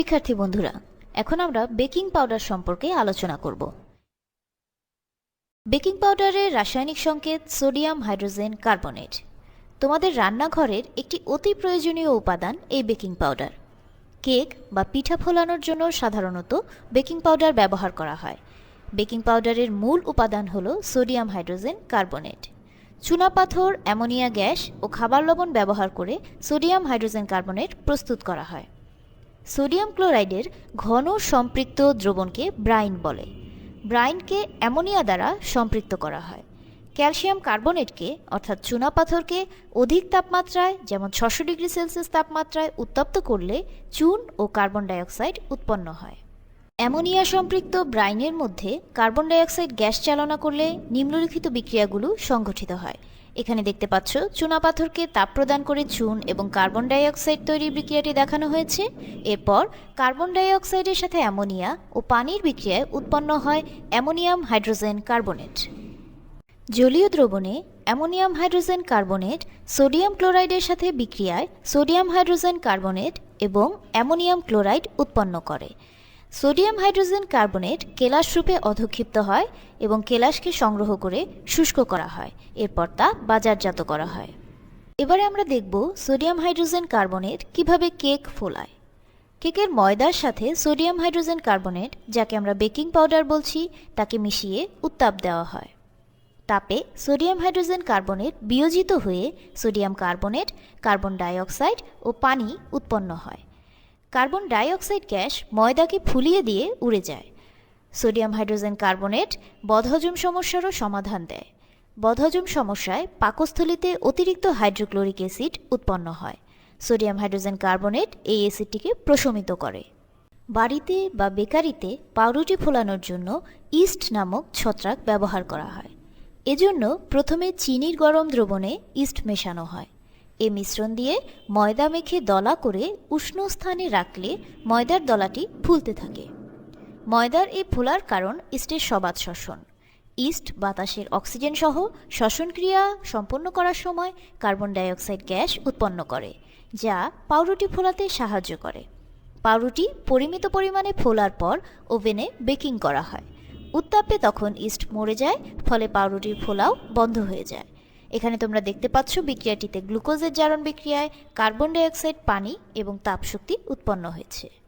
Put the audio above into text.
শিক্ষার্থী বন্ধুরা, এখন আমরা বেকিং পাউডার সম্পর্কে আলোচনা করব। বেকিং পাউডারের রাসায়নিক সংকেত, সোডিয়াম, হাইড্রোজেন, কার্বনেট। তোমাদের রান্নাঘরের একটি অতি প্রয়োজনীয় উপাদান এই বেকিং পাউডার। কেক বা পিঠা ফোলানোর জন্য সাধারণত বেকিং পাউডার ব্যবহার করা হয়। বেকিং পাউডারের মূল উপাদান হল সোডিয়াম, হাইড্রোজেন, কার্বনেট। চুনাপাথর অ্যামোনিয়া গ্যাস ও খাবার লবণ ব্যবহার করে সোডিয়াম, হাইড্রোজেন, কার্বনেট প্রস্তুত করা হয়। সোডিয়াম ক্লোরাইডের ঘন সম্পৃক্ত দ্রবণকে ব্রাইন বলে। ব্রাইনকে অ্যামোনিয়া দ্বারা সম্পৃক্ত করা হয়। ক্যালসিয়াম কার্বনেটকে, অর্থাৎ চুনাপাথরকে অধিক তাপমাত্রায়, যেমন ছশো ডিগ্রি সেলসিয়াস তাপমাত্রায়, উত্তপ্ত করলে চুন ও কার্বন ডাইঅক্সাইড উৎপন্ন হয়। অ্যামোনিয়া সম্পৃক্ত ব্রাইনের মধ্যে কার্বন ডাইঅক্সাইড গ্যাস চালনা করলে নিম্নলিখিত বিক্রিয়াগুলো সংঘটিত হয়। এখানে দেখতে পাচ্ছ চুনাপাথরকে তাপ প্রদান করে চুন এবং কার্বন ডাইঅক্সাইড তৈরির বিক্রিয়াটি দেখানো হয়েছে। এরপর কার্বন ডাইঅক্সাইডের সাথে অ্যামোনিয়া ও পানির বিক্রিয়ায় উৎপন্ন হয় অ্যামোনিয়াম হাইড্রোজেন কার্বনেট। জলীয় দ্রবণে অ্যামোনিয়াম হাইড্রোজেন কার্বনেট সোডিয়াম ক্লোরাইডের সাথে বিক্রিয়ায় সোডিয়াম হাইড্রোজেন কার্বনেট এবং অ্যামোনিয়াম ক্লোরাইড উৎপন্ন করে। সোডিয়াম হাইড্রোজেন কার্বনেট কেলাস রূপে অধক্ষিপ্ত হয় এবং কেলাসকে সংগ্রহ করে শুষ্ক করা হয়। এরপর তা বাজারজাত করা হয়। এবারে আমরা দেখব সোডিয়াম হাইড্রোজেন কার্বনেট কীভাবে কেক ফোলায়। কেকের ময়দার সাথে সোডিয়াম হাইড্রোজেন কার্বনেট, যাকে আমরা বেকিং পাউডার বলছি, তাকে মিশিয়ে উত্তাপ দেওয়া হয়। তাপে সোডিয়াম হাইড্রোজেন কার্বনেট বিয়োজিত হয়ে সোডিয়াম কার্বনেট, কার্বন ডাইঅক্সাইড ও পানি উৎপন্ন হয়। কার্বন ডাইঅক্সাইড গ্যাস ময়দাকে ফুলিয়ে দিয়ে উড়ে যায়। সোডিয়াম হাইড্রোজেন কার্বনেট বদহজম সমস্যারও সমাধান দেয়। বদহজম সমস্যায় পাকস্থলিতে অতিরিক্ত হাইড্রোক্লোরিক অ্যাসিড উৎপন্ন হয়। সোডিয়াম হাইড্রোজেন কার্বনেট এই অ্যাসিডটিকে প্রশমিত করে। বাড়িতে বা বেকারিতে পাউরুটি ফোলানোর জন্য ইস্ট নামক ছত্রাক ব্যবহার করা হয়। এজন্য প্রথমে চিনির গরম দ্রবণে ইস্ট মেশানো হয়। এ মিশ্রণ দিয়ে ময়দা মেখে দলা করে উষ্ণ স্থানে রাখলে ময়দার দলাটি ফুলতে থাকে। ময়দার এই ফোলার কারণ ইস্টের সবাত শ্বসন। ইস্ট বাতাসের অক্সিজেন সহ শ্বসন ক্রিয়া সম্পন্ন করার সময় কার্বন ডাইঅক্সাইড গ্যাস উৎপন্ন করে, যা পাউরুটি ফোলাতে সাহায্য করে। পাউরুটি পরিমিত পরিমাণে ফোলার পর ওভেনে বেকিং করা হয়। উত্তাপে তখন ইস্ট মরে যায়, ফলে পাউরুটির ফোলাও বন্ধ হয়ে যায়। এখানে তোমরা দেখতে পাচ্ছ বিক্রিয়াটিতে গ্লুকোজের জারণ বিক্রিয়ায় কার্বন ডাইঅক্সাইড, পানি এবং তাপশক্তি উৎপন্ন হয়েছে।